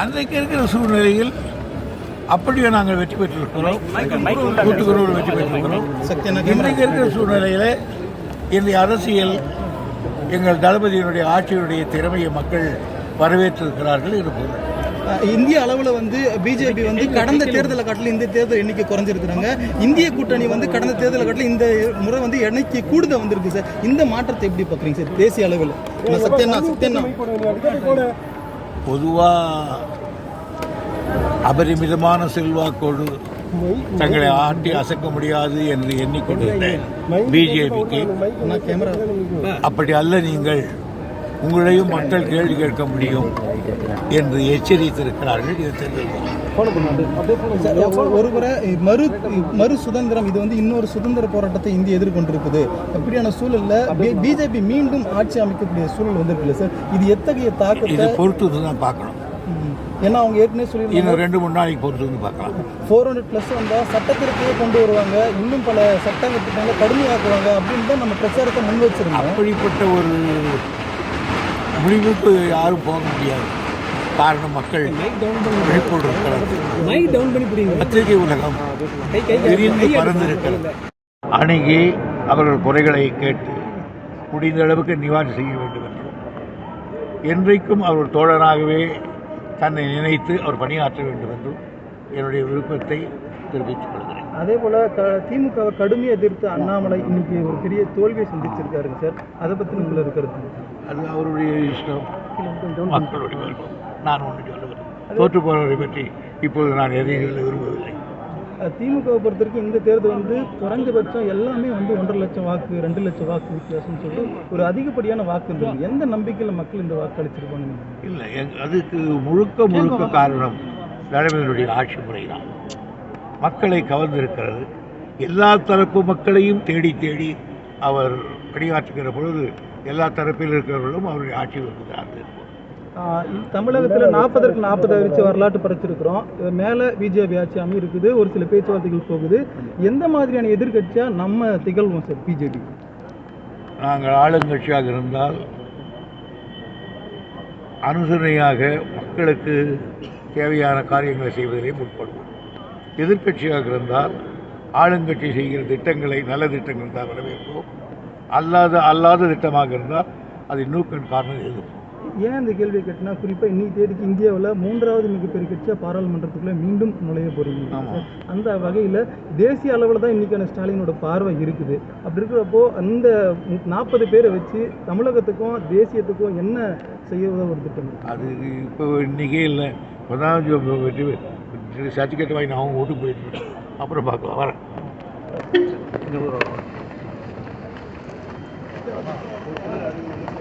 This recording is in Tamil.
அன்றைக்கு இருக்கிற சூழ்நிலையில் அப்படியே நாங்கள் வெற்றி பெற்றிருக்கிறோம். கூட்டுக்குறவு வெற்றி பெற்றிருக்கிறோம். இன்றைக்கு இருக்கிற சூழ்நிலையில் இந்த அரசியல் எங்கள் தளபதியினுடைய ஆட்சியினுடைய திறமையை மக்கள் வரவேற்றிருக்கிறார்கள் அஹ் இந்திய அளவில் வந்து பிஜேபி வந்து கடந்த தேர்தலை காட்டிலும் இந்த தேர்தல் எண்ணிக்கை குறைஞ்சிருக்கிறாங்க இந்திய கூட்டணி வந்து கடந்த தேர்தலை காட்டிலும் இந்த முறை வந்து எண்ணிக்கை கூடுதல் வந்திருக்கு சார். இந்த மாற்றத்தை எப்படி பார்க்குறீங்க சார்? தேசிய அளவில். சத்யண்ணா சத்யண்ணா பொதுவாக அபரிமிதமான செல்வாக்கோடு தங்களை ஆட்டி அசைக்க முடியாது என்று எண்ணிக்கொண்டிருந்த பிஜேபிக்கு. அப்படி அல்ல நீங்கள். உங்களையும் மக்கள் கேள்வி கேட்க முடியும் என்று எச்சரித்திருக்கிறார்கள். இது தெரிவிக்கும் ஒரு- ஒருமுறை மறு மறு சுதந்திரம் இது வந்து இன்னொரு சுதந்திர போராட்டத்தை இந்தியா எதிர்கொண்டிருக்குது. அப்படியான சூழல்ல பிஜேபி மீண்டும் ஆட்சி அமைக்கக்கூடிய சூழல் வந்திருக்குல்ல சார்? இது எத்தகைய இது தாக்கத்தை பொறுத்து தான் பார்க்கணும். ஏன்னா அவங்க ஏற்கனவே சொல்லி இன்னும் ரெண்டு மூணு நாளைக்கு பொறுத்து வந்து பார்க்கலாம். ஃபோர் ஹண்ட்ரட் ப்ளஸ் வந்தால் சட்டத்திற்கே கொண்டு வருவாங்க. இன்னும் பல சட்டங்கள் திட்டங்களை கடுமையாக்குவாங்க அப்படின்னு தான் நம்ம பிரச்சாரத்தை முன் வச்சிருந்தோம் அப்படிப்பட்ட ஒரு முடிவுக்கு யாரும் போக முடியாது. காரணம் மக்கள் விழிப்போடு இருக்கிறது பத்திரிகை உலகம் விரிந்து பறந்திருக்கிறது அணுகி அவர்கள் குறைகளை கேட்டு முடிந்த அளவுக்கு நிவாரணம் செய்ய வேண்டும் என்றும் என்றைக்கும் அவர் தோழனாகவே தன்னை நினைத்து அவர் பணியாற்ற வேண்டும் என்றும் என்னுடைய விருப்பத்தை தெரிவித்துக் கொள்கிறேன். அதே போல க திமுகவை கடுமையாக எதிர்த்து அண்ணாமலை இன்னைக்கு ஒரு பெரிய தோல்வியை சந்திச்சிருக்காருங்க சார். அதை பற்றி உங்களை இருக்கிறது அது அவருடைய இஷ்டம். மக்களுடைய விருப்பம். நான் ஒன்று சொல்லுவேன் தோற்று போனவரை பற்றி இப்பொழுது நான் எதையும் சொல்ல விரும்பவில்லை. திமுகவை பொறுத்த வரைக்கும் இந்த தேர்தல் வந்து குறைஞ்சபட்சம் எல்லாமே வந்து ஒன்றரை லட்சம் வாக்கு ரெண்டு லட்சம் வாக்கு வித்தியாசம்னு சொல்லிட்டு ஒரு அதிகப்படியான வாக்கு இருந்தது எந்த நம்பிக்கையில் மக்கள் இந்த வாக்கு அளிச்சிருப்பாங்க? இல்லை அதுக்கு முழுக்க முழுக்க காரணம் தலைமையினுடைய ஆட்சி முறை தான் மக்களை கவர்ந்திருக்கிறது. எல்லா தரப்பு மக்களையும் தேடி தேடி அவர் பணியாற்றுகிற பொழுது எல்லா தரப்பில் இருக்கிறவர்களும் அவருடைய ஆட்சி விரும்புகிறார்கள் தமிழகத்தில் நாற்பதற்கு நாற்பது வச்சு வரலாற்று படைச்சிருக்கிறோம். மேலே பிஜேபி ஆட்சி அமை இருக்குது ஒரு சில பேச்சுவார்த்தைகள் போகுது. எந்த மாதிரியான எதிர்க்கட்சியாக நம்ம திகழ்வோம் சார் பிஜேபி? நாங்கள் ஆளுங்கட்சியாக இருந்தால் அனுசரணையாக மக்களுக்கு தேவையான காரியங்களை செய்வதிலே முற்படுவோம். எதிர்க்கட்சியாக இருந்தால் ஆளுங்கட்சி செய்கிற திட்டங்களை நல்ல திட்டங்கள் தான் வரவேற்போம். அல்லாத அல்லாத திட்டமாக இருந்தால் அதை நூக்கன் காரணம் எதிர்ப்போம் ஏன் இந்த கேள்வி கேட்டினா குறிப்பாக இன்னைக்கு தேதிக்கு இந்தியாவில் மூன்றாவது மிகப்பெரிய கட்சியாக பாராளுமன்றத்துக்குள்ளே மீண்டும் நுழைய ஆமாம். அந்த வகையில் தேசிய அளவில் தான் இன்னைக்கான ஸ்டாலினோட பார்வை இருக்குது. அப்படி இருக்கிறப்போ அந்த நாற்பது பேரை வச்சு தமிழகத்துக்கும் தேசியத்துக்கும் என்ன செய்ய ஒரு திட்டம்? அது இப்போ இன்றைக்கே இல்லை. இப்போ தான் சர்டிஃபிகேட் வாங்கி நான் அவங்க வீட்டுக்கு போயிட்டு அப்புறம் பார்க்கலாம். வரேன். Altyazı M.K.